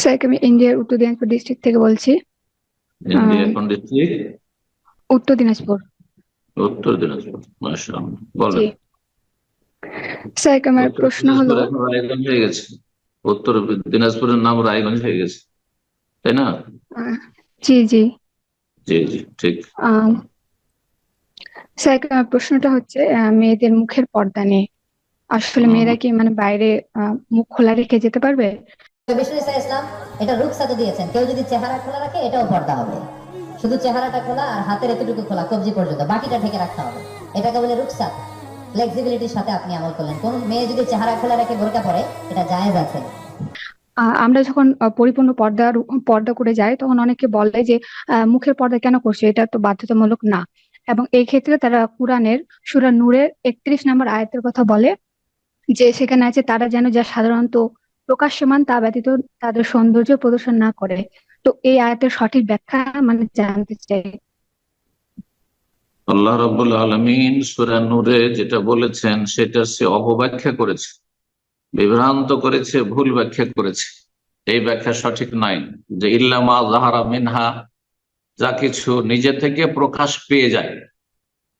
Sir আমি ইন্ডিয়ার উত্তর দিনাজপুর ডিস্ট্রিক্ট থেকে বলছি। ইন্ডিয়া কোন ডিস্ট্রিক্ট উত্তর দিনাজপুর। উত্তর দিনাজপুর মাশাআল্লাহ বলেন। স্যার আমার প্রশ্ন হলো রায়গঞ্জ হয়ে গেছে। উত্তর দিনাজপুরের নাম রায়গঞ্জ হয়ে গেছে। তাই না? জি জি। জি জি ঠিক। স্যার প্রশ্নটা হচ্ছে মেয়েদের মুখের পর্দা নিয়ে। আসলে মেয়েরা কি মানে বাইরে মুখ খোলা রেখে যেতে পারবে? বিষ্ণু ইসা ইসলাম, এটা রুকসাতে দিয়েছেন। কেউ যদি চেহারা খোলা রাখে, এটাও পর্দা হবে। শুধু চেহারাটা খোলা আর হাতের এতটুকু খোলা, কবজি পর্যন্ত বাকিটা ঢেকে রাখতে হবে। এটাকে বলে রুকসাত ফ্লেক্সিবিলিটির সাথে আপনি আমল করলেন। কোন মেয়ে যদি চেহারা খোলা রেখে বোরকা পরে, এটা জায়েজ আছে। আমরা যখন পরিপূর্ণ পর্দা পর্দা করে যাই, তখন অনেকে বলে যে মুখের পর্দা কেন করছে? এটা তো বাধ্যতামূলক না। এবং এই ক্ষেত্রে তারা কোরআনের সূরা নূরের একত্রিশ নম্বর আয়াতের কথা বলে, যে সেখানে আছে, তারা যেন যা সাধারণত প্রকাশ্যমান তা ব্যতীত তাদের সৌন্দর্য প্রদর্শন না করে। তো এই আয়াতের সঠিক ব্যাখ্যা মানে জানতে চাই। আল্লাহ রাব্বুল আলামিন সূরা নূরে যেটা বলেছেন, সেটা সে অপব্যাখ্যা করেছে, বিভ্রান্ত করেছে, ভুল ব্যাখ্যা করেছে। এই ব্যাখ্যা সঠিক নাই যে ইল্লামা জাহারা মিনহা, যা কিছু নিজে থেকে প্রকাশ পেয়ে যায়।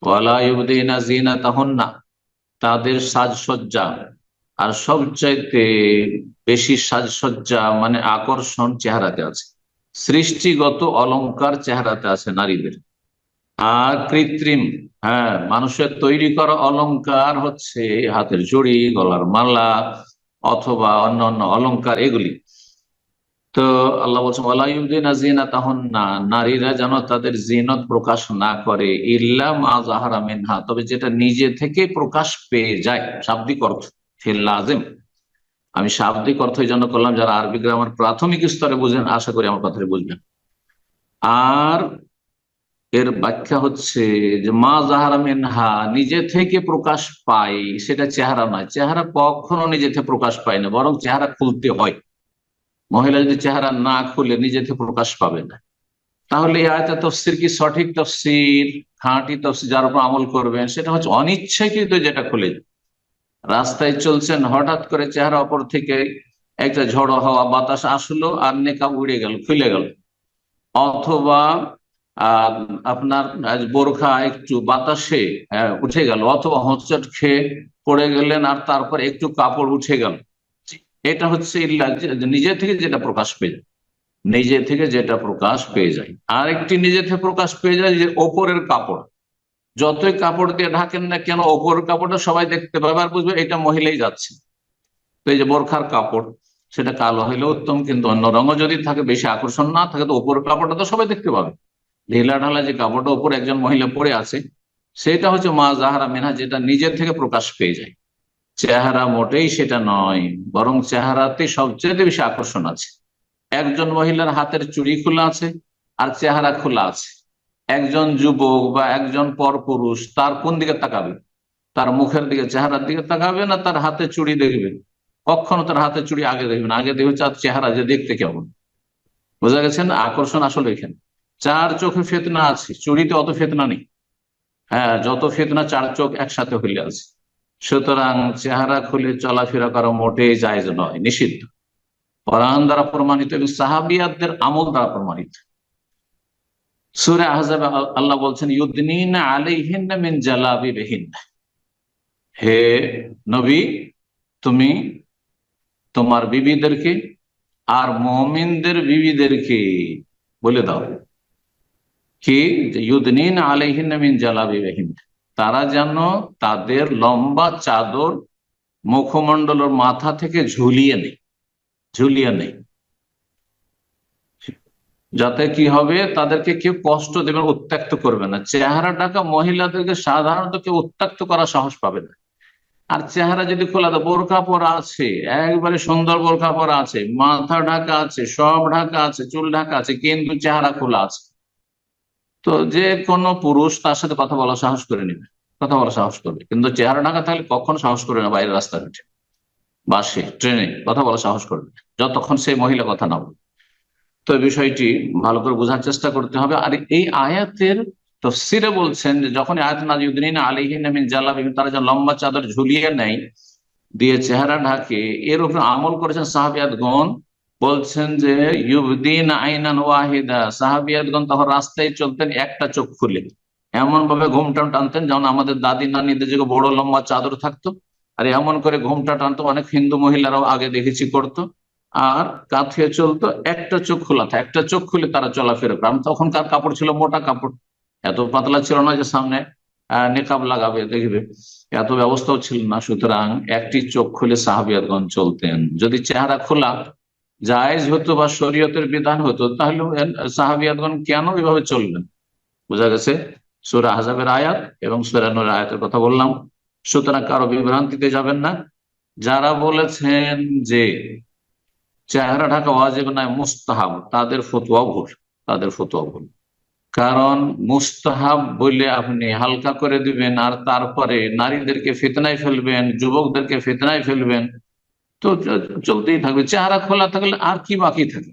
ওয়ালা ইউবদিনা জিনাতাহুন্না তাদের সাজসজ্জা আর সবচাইতে বেশি সাজসজ্জা মানে আকর্ষণ চেহারাতে আছে। সৃষ্টিগত অলংকার চেহারাতে আছে নারীদের। আর কৃত্রিম হ্যাঁ মানুষের তৈরি করা অলংকার হচ্ছে হাতের জড়ি, গলার মালা, অথবা অন্য অন্য অলংকার এগুলি। তো আল্লাহ বলছেন ওয়ালাইউদ্দিনা জিনা তখন না নারীরা যেন তাদের জিনত প্রকাশ না করে ইল্লাম আজাহারা মিনহা। তবে যেটা নিজে থেকে প্রকাশ পেয়ে যায়, শাব্দিক অর্থ। লাজেম। আমি শাব্দিক অর্থ এই জন্য করলাম, যারা আরবি গ্রামার প্রাথমিক স্তরে বুঝেন, আশা করি আমার কথাটা বুঝবেন। আর এর ব্যাখ্যা হচ্ছে যে, মা জাহারা মিনহা নিজে থেকে প্রকাশ পায়, সেটা চেহারা নয়। চেহারা কখনো নিজে থেকে প্রকাশ পায় না, বরং চেহারা খুলতে হয়। মহিলা যদি চেহারা না খুলে, নিজে থেকে প্রকাশ পাবে না। তাহলে এই আয়তা তফসির কি সঠিক তফসির? খাঁটি তফসির, যার উপর আমল করবেন, সেটা হচ্ছে অনিচ্ছাকৃত যেটা খুলে যায়। রাস্তায় চলছেন, হঠাৎ করে চেহারা অপর থেকে একটা ঝড়ো হাওয়া, বাতাস আসলো আর নেকাব উড়ে গেল, খুলে গেল। অথবা আপনার বোরখা একটু বাতাসে উঠে গেল, অথবা হোঁচট খেয়ে পড়ে গেলেন আর তারপর একটু কাপড় উঠে গেল। এটা হচ্ছে নিজে থেকে যেটা প্রকাশ পেয়ে যায়। নিজে থেকে যেটা প্রকাশ পেয়ে যায়। আর একটি নিজে থেকে প্রকাশ পেয়ে যায় যে ওপরের কাপড়। যতই কাপড় দিয়ে ঢাকেন না কেন ওপর কাপড়টা সবাই দেখতে পাবে আর বুঝবে এটা মহিলাই যাচ্ছে। তো এই যে বোরখার কাপড়, সেটা কালো হইলে উত্তম, কিন্তু অন্য রঙও যদি থাকে, বেশি আকর্ষণ না থাকে, তো ওপর কাপড়টা তো সবাই দেখতে পাবে। ঢিলা ঢালা যে কাপড়টা ওপর একজন মহিলা পরে আছে, সেটা হচ্ছে মা জাহারা মেনহা, যেটা নিজের থেকে প্রকাশ পেয়ে যায়। চেহারা মোটেই সেটা নয়, বরং চেহারাতে সবচেয়ে বেশি আকর্ষণ আছে। একজন মহিলার হাতের চুড়ি খোলা আছে, আর চেহারা খোলা আছে। একজন যুবক বা একজন পরপুরুষ তার কোন দিকে তাকাবে? তার মুখের দিকে, চেহারার দিকে তাকাবে না তার হাতে চুড়ি দেখবে? কখনো তার হাতে চুড়ি আগে দেখবে না? আগে দেখবে তার চেহারা যে দেখতে কেমন? বোঝা গেছে না? আকর্ষণ আসলে এখানে। চার চোখে ফেতনা আছে। চুরিতে অত ফেতনা নেই। হ্যাঁ যত ফেতনা চার চোখ একসাথে হইলে আছে। সুতরাং চেহারা খুলে চলাফেরা করা মোটেই জায়জ নয়, নিষিদ্ধ। কোরআন দ্বারা প্রমাণিত এবং সাহাবিয়াতদের আমল দ্বারা প্রমাণিত। সুরে আহজাব আল্লাহ বলছেন ইউদ্দিন আলাইহিন মিন জালাবিবিহিন হে নবী, তুমি তোমার বিবিদেরকে আর মমিনদের বিবিদেরকে বলে দাও। কি? ইউদ্দিন আলাইহিন মিন জালাবিবিহিন তারা যেন তাদের লম্বা চাদর মুখমণ্ডলের মাথা থেকে ঝুলিয়ে নেই ঝুলিয়ে নেই যাতে কি হবে, তাদেরকে কেউ কষ্ট দেবে, উত্ত্যক্ত করবে না। চেহারা ঢাকা মহিলাদেরকে সাধারণত কেউ উত্ত্যক্ত করার সাহস পাবে না। আর চেহারা যদি খোলা তো বোরখা পরা আছে, একবারে সুন্দর বোরখা পরা আছে, মাথা ঢাকা আছে, সব ঢাকা আছে, চুল ঢাকা আছে, কিন্তু চেহারা খোলা আছে। তো যে কোনো পুরুষ তার সাথে কথা বলা সাহস করে নেবে, কথা বলা সাহস করবে। কিন্তু চেহারা ঢাকা থাকলে কখন সাহস করে না বাইরের রাস্তায় উঠে। বাসে, ট্রেনে কথা বলা সাহস করবে যতক্ষণ সেই মহিলা কথা না বলবে। তো বিষয়টি ভালো করে বোঝার চেষ্টা করতে হবে। আর এই আয়াতের তফসিরে বলছেন যে যখন আয়াত নাজিউদ্দিন আলিহিন জালাবিহিম তারা যে লম্বা চাদর ঝুলিয়ে নেয়, দিয়ে চেহারা ঢাকে, এর উপর আমল করেছেন সাহাবিয়াতগণ, বলছেন যে ইউবদিন আইনান ওয়াহিদা, সাহাবিয়াতগণ তখন রাস্তায় চলতেন, একটা চোখ খুলে। এমন ভাবে ঘুমটা টানতেন যেমন আমাদের দাদি নানিদের যে বড় লম্বা চাদর থাকতো, আর এমন করে ঘুমটা টানতো, অনেক হিন্দু মহিলারাও আগে দেখেছি করতো। আর কাঁথিয়ে চলতো, একটা চোখ খোলা থাকে। একটা চোখ খুলে তারা চলাফেরা করে। তখনকার কাপড় ছিল? মোটা কাপড়। এত পাতলা ছিল না যে সামনে নেকাব লাগাবে, দেখবে। এত ব্যবস্থাও ছিল না। সুতরাং একটি চোখ খুলে সাহাবিয়াতগণ চলতেন। যদি চেহারা খোলা, জায়েজ হতো বা শরীয়তের বিধান হতো, তাহলে সাহাবিয়াতগণ কেন এভাবে চললেন? বোঝা গেছে? সুরা হাজাবের আয়াত এবং সুরানুর আয়াতের কথা বললাম। সুতরাং কারও বিভ্রান্তিতে যাবেন না। যারা বলেছেন যে চেহারা ঢাকা ওয়াজিব নয়, মুস্তাহাব। তাদের ফতুয়া ভুল, তাদের ফতুয়া ভুল। কারণ মুস্তাহাব বলে আপনি হালকা করে দিবেন আর তারপরে নারীদেরকে ফিতনায় ফেলবেন, যুবকদেরকে ফিতনায় ফেলবেন, তো চলতেই থাকবে। চেহারা খোলা থাকলে আর কি বাকি থাকে?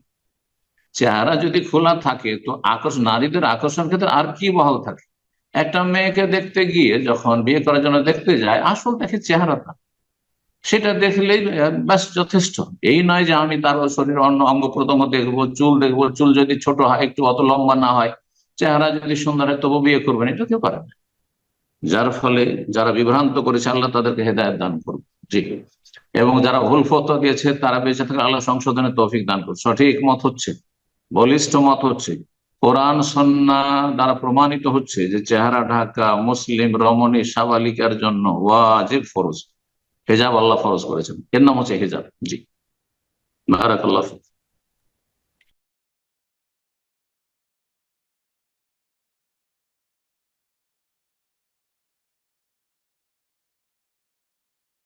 চেহারা যদি খোলা থাকে, তো আকর্ষণ নারীদের আকর্ষণ ক্ষেত্রে আর কি বহাল থাকে? একটা মেয়েকে দেখতে গিয়ে যখন বিয়ে করার জন্য দেখতে যায়, আসল দেখে চেহারাটা সেটা দেখলেই ব্যাস যথেষ্ট। এই নয় যে আমি তার শরীর অন্য অঙ্গ প্রত্যঙ্গ দেখব, চুল দেখব, চুল যদি ছোট হয়, একটু অত লম্বা না হয়, চেহারা যদি সুন্দর হয়, তবু বিয়ে করবেন এটা কেউ পারে যার ফলে যারা বিভ্রান্ত করেছে, আল্লাহ তাদেরকে হেদায়ত দান করবে জি। এবং যারা ভুল ফত দিয়েছে, তারা বেঁচে থাকা আল্লাহ সংশোধনের তৌফিক দান করবে সঠিক মত হচ্ছে, বলিষ্ঠ মত হচ্ছে, কোরআন, সন্না দ্বারা প্রমাণিত হচ্ছে যে চেহারা ঢাকা, মুসলিম, রমণী, সাবালিকার জন্য ওয়াজিব ফরজ। হেজাব আল্লাহ ফরজ করেছেন। এর নাম হচ্ছে হেজাব। জি। মহারাক ফিক।